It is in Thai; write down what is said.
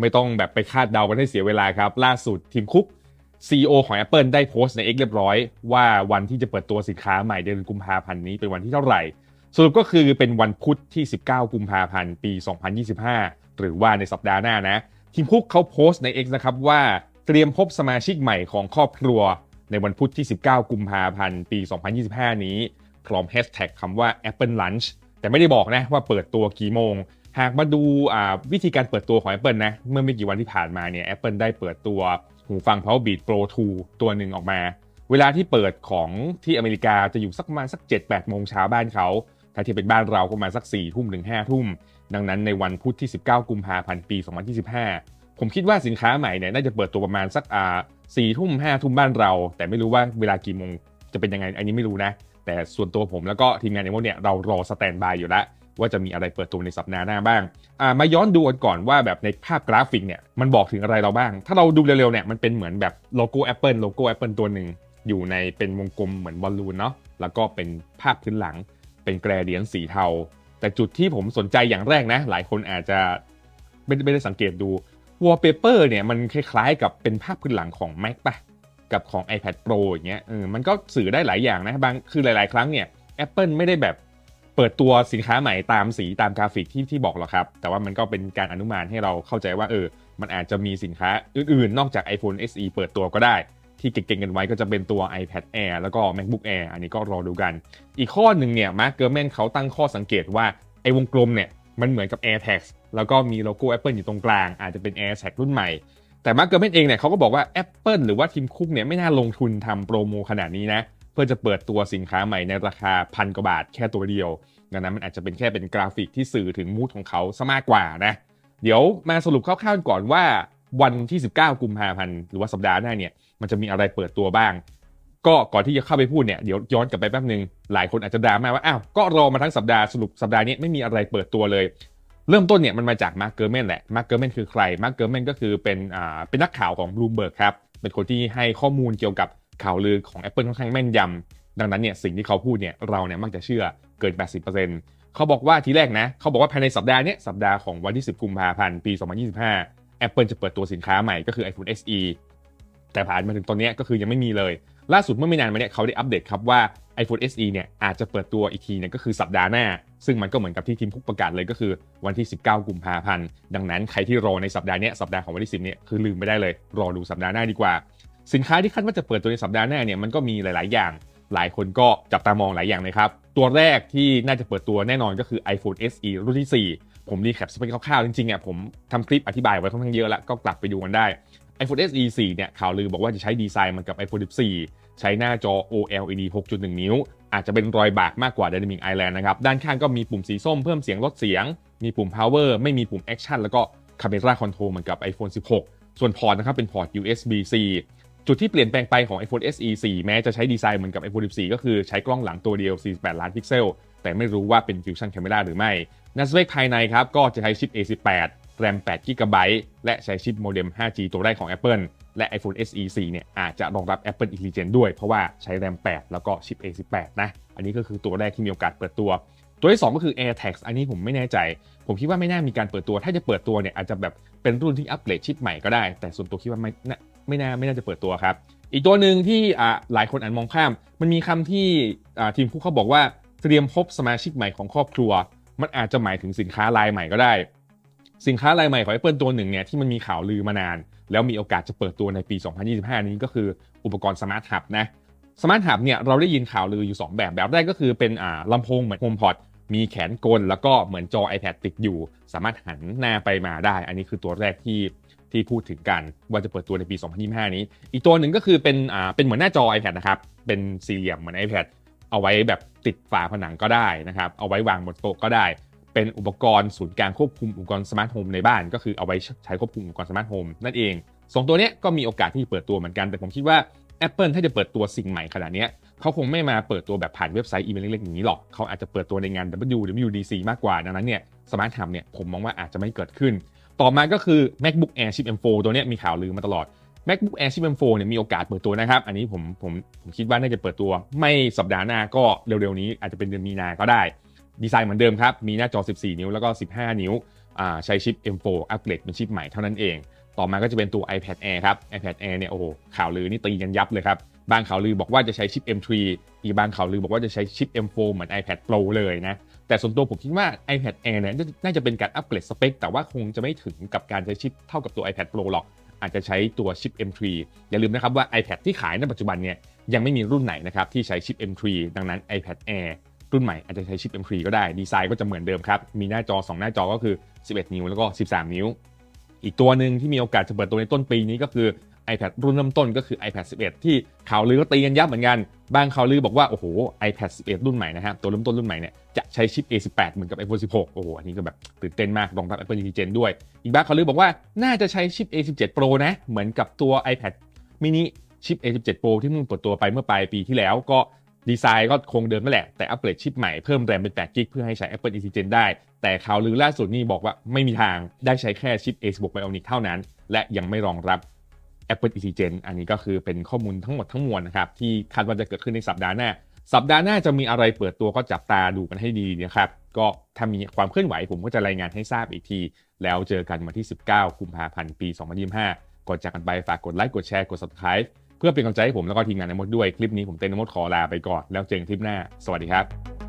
ไม่ต้องแบบไปคาดเดากันให้เสียเวลาครับ ล่าสุดทีมคุก CEO ของ Apple ได้โพสต์ใน X เรียบร้อย ว่าวันที่จะเปิดตัวสินค้าใหม่เดือนกุมภาพันธ์นี้เป็นวันที่เท่าไหร่ สรุปก็คือเป็นวันพุธที่ 19 กุมภาพันธ์ ปี 2025 หรือว่าในสัปดาห์หน้านะ ทีมคุกเขาโพสต์ใน X นะครับว่าเตรียมพบสมาชิกใหม่ของครอบครัว ในวันพุธที่ 19 กุมภาพันธ์ ปี 2025 นี้พร้อมแฮชแท็กคำว่า Apple Lunch แต่ไม่ได้บอกนะว่าเปิดตัวกี่โมง หากมาดูวิธีการเปิดตัวของ Apple นะ เมื่อไม่กี่วันที่ผ่านมาเนี่ย Apple ได้เปิดตัวหูฟัง Powerbeat Pro 2 ตัวหนึ่งออกมา เวลาที่เปิดของที่อเมริกาจะอยู่สักประมาณสัก 7-8 โมงเช้าบ้านเขา ถ้าที่เป็นบ้านเราก็มาสัก 4 ทุ่มถึง 5 ทุ่ม ดังนั้นในวันพุธที่ 19 กุมภาพันธ์ ปี 2025 ผมคิดว่าสินค้าใหม่เนี่ยน่าจะเปิดตัวประมาณสักอ่าสี่ทุ่มห้าทุ่มบ้านเรา แต่ไม่รู้ว่าเวลากี่โมงจะเป็นยังไง อันนี้ไม่รู้นะ แต่ส่วนตัวผมแล้วก็ทีมงานในโมเนี่ยเรารอสแตนบายอยู่แล้ว ว่าจะมีอะไรเปิดตัวในสัปดาห์หน้าบ้างามาย้อนดูกันก่อนว่าแบบในภาพกราฟิกเนี่ยมันบอกถึงอะไรเราบ้าง ถ้าเราดูเร็วๆเนี่ยมันเป็นเหมือนแบบโลโก้ Apple โลโก้ Apple ตัวหนึ่งอยู่ในเป็นวงกลมเหมือนบอลลูนเนาะแล้วก็เป็นภาพพื้นหลัง เป็นแกรเดียนสีเทา แต่จุดที่ผมสนใจอย่างแรกนะ หลายคนอาจจะไม่ไม่ได้สังเกตดูวอลเปเปอร์เนี่ยมันคล้ายๆกับเป็นภาพพื้นหลังของ Mac ป่ะกับของ iPad Pro อย่างเงี้ยเออมันก็สื่อได้หลายอย่างนะบางคือหลาย ๆ ครั้งเนี่ย Apple ไม่ได้แบบ เปิดตัวสินค้าใหม่ตามสีตามกราฟิกที่ที่บอกหรอกครับ แต่ว่ามันก็เป็นการอนุมานให้เราเข้าใจว่าเออ มันอาจจะมีสินค้าอื่นๆ นอกจาก iPhone SE เปิดตัวก็ได้ ที่เก่งๆกันไว้ก็จะเป็นตัว iPad Air แล้วก็ MacBook Air อันนี้ก็รอดูกัน อีกข้อหนึ่งเนี่ยมาร์คเกอร์แมนเขาตั้งข้อสังเกตว่าไอ้วงกลมเนี่ยมันเหมือนกับ AirTags แล้วก็มีโลโก้ Apple อยู่ตรงกลาง อาจจะเป็น AirTag รุ่นใหม่ แต่มาร์คเกอร์แมนเองเนี่ยเขาก็บอกว่า Apple หรือว่าทีมคุกเนี่ยไม่น่าลงทุนทำโปรโมขนาดนี้นะเพื่อจะเปิดตัวสินค้าใหม่ในราคาพันกว่าบาทแค่ตัวเดียวดังนั้นมันอาจจะเป็นแค่เป็นกราฟิกที่สื่อถึงมูดของเขาซะมากกว่านะ เดี๋ยวมาสรุปคร่าวๆก่อนว่าวันที่ 19 กุมภาพันธ์หรือว่าสัปดาห์หน้าเนี่ยมันจะมีอะไรเปิดตัวบ้าง ก็ก่อนที่จะเข้าไปพูดเนี่ยเดี๋ยวย้อนกลับไปแป๊บนึง หลายคนอาจจะดราม่าว่าอ้าวก็รอมาทั้งสัปดาห์สรุปสัปดาห์นี้ไม่มีอะไรเปิดตัวเลย เริ่มต้นเนี่ยมันมาจากมาร์เกอร์แมนแหละมาร์เกอร์แมนคือใครมาร์เกอร์แมนก็คือเป็นอ่าเป็นนักข่าวของบลูเบิร์กครับเป็นคนที่ให้ข้อมูลเกี่ยวกับ ข่าวลือของ Apple ค่อนข้างแม่นยำดังนั้นเนี่ยสิ่งที่เขาพูดเนี่ยเราเนี่ยมักจะเชื่อเกิน 80%เขาบอกว่าทีแรกนะเขาบอกว่าภายในสัปดาห์นี้สัปดาห์ของวันที่ 10 กุมภาพันธ์ปี 2025 Apple จะเปิดตัวสินค้าใหม่ก็คือ iPhone SE แต่ผ่านมาถึงตอนนี้ก็คือยังไม่มีเลย ล่าสุดเมื่อไม่นานมาเนี่ยเขาได้อัปเดตครับว่า iPhone SE เนี่ยอาจจะเปิดตัวอีกทีเนี่ยก็คือสัปดาห์หน้า ซึ่งมันก็เหมือนกับที่ทีมคุกประกาศเลยก็คือวันที่ 19 กุมภาพันธ์ ดังนั้นใครที่รอในสัปดาห์นี้สัปดาห์ของวันที่ 10 เนี่ยคือลืมไม่ได้เลย รอดูสัปดาห์หน้าดีกว่า สินค้าที่คาดว่าจะเปิดตัวในสัปดาห์หน้าเนี่ยมันก็มีหลาย ๆ อย่าง หลายคนก็จับตามองหลายอย่างเลยครับ ตัวแรกที่น่าจะเปิดตัวแน่นอนก็คือ iPhone SE รุ่นที่ 4 ผมรีแคปสเปคคร่าว ๆ จริง ๆ อะผมทำคลิปอธิบายไว้ค่อนข้างเยอะแล้ว ก็กลับไปดูกันได้ iPhone SE 4 เนี่ยข่าวลือบอกว่าจะใช้ดีไซน์เหมันกับ iPhone 14 ใช้หน้าจอ OLED 6.1 นิ้ว อาจจะเป็นรอยบากมากกว่า Dynamic Island นะครับ ด้านข้างก็มีปุ่มสีส้มเพิ่มเสียงลดเสียง มีปุ่ม Power ไม่มีปุ่ม Action แล้วก็ Camera Control เหมือนกับ iPhone 16 ส่วนพอร์ตนะครับเป็นพอร์ต USB-C จุดที่เปลี่ยนแปลงไปของ iPhone SE 4 แม้จะใช้ดีไซน์เหมือนกับ iPhone 14 ก็คือใช้กล้องหลังตัวเดียว 48 ล้านพิกเซล แต่ไม่รู้ว่าเป็น Fusion Camera หรือไม่น้าสเปคภายในครับ ก็จะใช้ชิป A18 แรม8 g b และใช้ชิปโมเด็ม 5G ตัวแรกของ Apple และ iPhone SE 4 เนี่ยอาจจะรองรับ Apple Intelligence ด้วย เพราะว่าใช้แรม 8 แล้วก็ชิป A18 นะ อันนี้ก็คือตัวแรกที่มีโอกาสเปิดตัว ตัวที่ 2 ก็คือ AirTags อันนี้ผมไม่แน่ใจ ผมคิดว่าไม่น่ามีการเปิดตัว ถ้าจะเปิดตัวเนี่ยอาจจะแบบเป็นรุ่นที่อัปเกรดชิปใหม่ก็ได้ แต่ส่วนตัวคิดว่าไม่น่า ไม่น่าไม่น่าจะเปิดตัวครับ อีกตัวหนึ่งที่หลายคนอาจมองข้าม มันมีคำที่ทีมผู้เขาบอกว่าเตรียมพบสมาชิกใหม่ของครอบครัว มันอาจจะหมายถึงสินค้ารายใหม่ก็ได้ สินค้ารายใหม่ของ Apple ตัวหนึ่งเนี่ยที่มันมีข่าวลือมานาน แล้วมีโอกาสจะเปิดตัวในปี 2025 นี้ก็คืออุปกรณ์สมาร์ทฮับนะสมาร์ทฮับเนี่ยเราได้ยินข่าวลืออยู่ 2 แบบ แบบแรกก็คือเป็นอ่าลำโพงเหมือน HomePod มีแขนกล แล้วก็เหมือนจอ iPad ติดอยู่ สามารถหันหน้าไปมาได้ อันนี้คือตัวแรกที่ ที่พูดถึงกันว่าจะเปิดตัวในปี 2025 นี้ อีกตัวหนึ่งก็คือเป็นอ่าเป็นเหมือนหน้าจอ iPad นะครับ เป็นสี่เหลี่ยมเหมือน iPad เอาไว้แบบติดฝาผนังก็ได้นะครับ เอาไว้วางบนโต๊ะก็ได้ เป็นอุปกรณ์ศูนย์กลางควบคุมอุปกรณ์สมาร์ทโฮมในบ้าน ก็คือเอาไว้ใช้ควบคุมอุปกรณ์สมาร์ทโฮมนั่นเองสองตัวนี้ก็มีโอกาสที่เปิดตัวเหมือนกัน แต่ผมคิดว่า Apple ถ้าจะเปิดตัวสิ่งใหม่ขนาดนี้เขาคงไม่มาเปิดตัวแบบผ่านเว็บไซต์อีเมลเล็กๆอย่างนี้หรอก เขาอาจจะเปิดตัวในงาน WWDC มากกว่า ดังนั้นเนี่ยสมาร์ทฮับเนี่ยผมมองว่าอาจจะไม่เกิดขึ้น ต่อมาก็คือ MacBook Air Chip M4 ตัวนี้มีข่าวลือมาตลอด MacBook Air Chip M4 เนี่ยมีโอกาสเปิดตัวนะครับ อันนี้ผมผมผมคิดว่าน่าจะเปิดตัว ไม่สัปดาห์หน้าก็เร็วๆนี้อาจจะเป็นเดือนมีนาก็ได้ ดีไซน์เหมือนเดิมครับ มีหน้าจอ 14 นิ้วแล้วก็ 15 นิ้วใช้ชิป M4 อัปเกรดเป็นชิปใหม่เท่านั้นเอง ต่อมาก็จะเป็นตัว iPad Air ครับ iPad Air เนี่ยโอ้โหข่าวลือนี่ตีกันยับเลยครับ บางข่าวลือบอกว่าจะใช้ชิป M3 อีกบางข่าวลือบอกว่าจะใช้ชิป M4 เหมือน iPad Pro เลยนะ แต่ส่วนตัวผมคิดว่า iPad Air เนี่ยน่าจะเป็นการอัปเกรดสเปค แต่ว่าคงจะไม่ถึงกับการใช้ชิปเท่ากับตัว iPad Pro หรอก อาจจะใช้ตัวชิป M3 อย่าลืมนะครับว่า iPad ที่ขายในปัจจุบันเนี่ยยังไม่มีรุ่นไหนนะครับที่ใช้ชิป M3 ดังนั้น iPad Air รุ่นใหม่อาจจะใช้ชิป M3 ก็ได้ ดีไซน์ก็จะเหมือนเดิมครับ มีหน้าจอ 2 หน้าจอก็คือ 11 นิ้วแล้วก็ 13 นิ้ว อีกตัวหนึ่งที่มีโอกาสจะเปิดตัวในต้นปีนี้ก็คือ iPad รุ่นเริ่มต้นก็คือ iPad 11 ที่ข่าวลือก็ตีกันยับเหมือนกัน บางข่าวลือบอกว่า โอ้โห iPad 11 รุ่นใหม่นะฮะ ตัวเริ่มต้นรุ่นใหม่เนี่ยจะใช้ชิป A18 เหมือนกับ iPhone 16 โอ้โห อันนี้ก็แบบตื่นเต้นมาก รองรับ Apple Intelligence ด้วย อีกบางข่าวลือบอกว่าน่าจะใช้ชิป A17 Pro นะ เหมือนกับตัว iPad mini ชิป A17 Pro ที่เพิ่งเปิดตัวไปเมื่อปลายปีที่แล้วก็ดีไซน์ก็คงเดิมนั่นแหละ แต่อัปเกรดชิปใหม่เพิ่มแรมเป็น8 g b เพื่อให้ใช้ Apple Intelligence ได้ แต่ข่าวลือล่าสุดนี่บอกว่าไม่มีทางได้ใช้แค่ชิป A16 Bionic เท่านั้น และยังไม่รองรับ Apple Intelligence อันนี้ก็คือเป็นข้อมูลทั้งหมดทั้งมวลนะครับ ที่คาดว่าจะเกิดขึ้นในสัปดาห์หน้า สัปดาห์หน้าจะมีอะไรเปิดตัวก็จับตาดูกันให้ดีนะครับ ก็ถ้ามีความเคลื่อนไหวผมก็จะรายงานให้ทราบอีกที แล้วเจอกันวันที่ 19 กุมภาพันธ์ ปี 2025 ก่อนจากกันไปฝากกดไลค์กดแชร์กด subscribe เพื่อเป็นกำลังใจให้ผมแล้วก็ทีมงานในมดด้วยคลิปนี้ผมเต้นในมดขอลาไปก่อนแล้วเจอกันคลิปหน้า สวัสดีครับ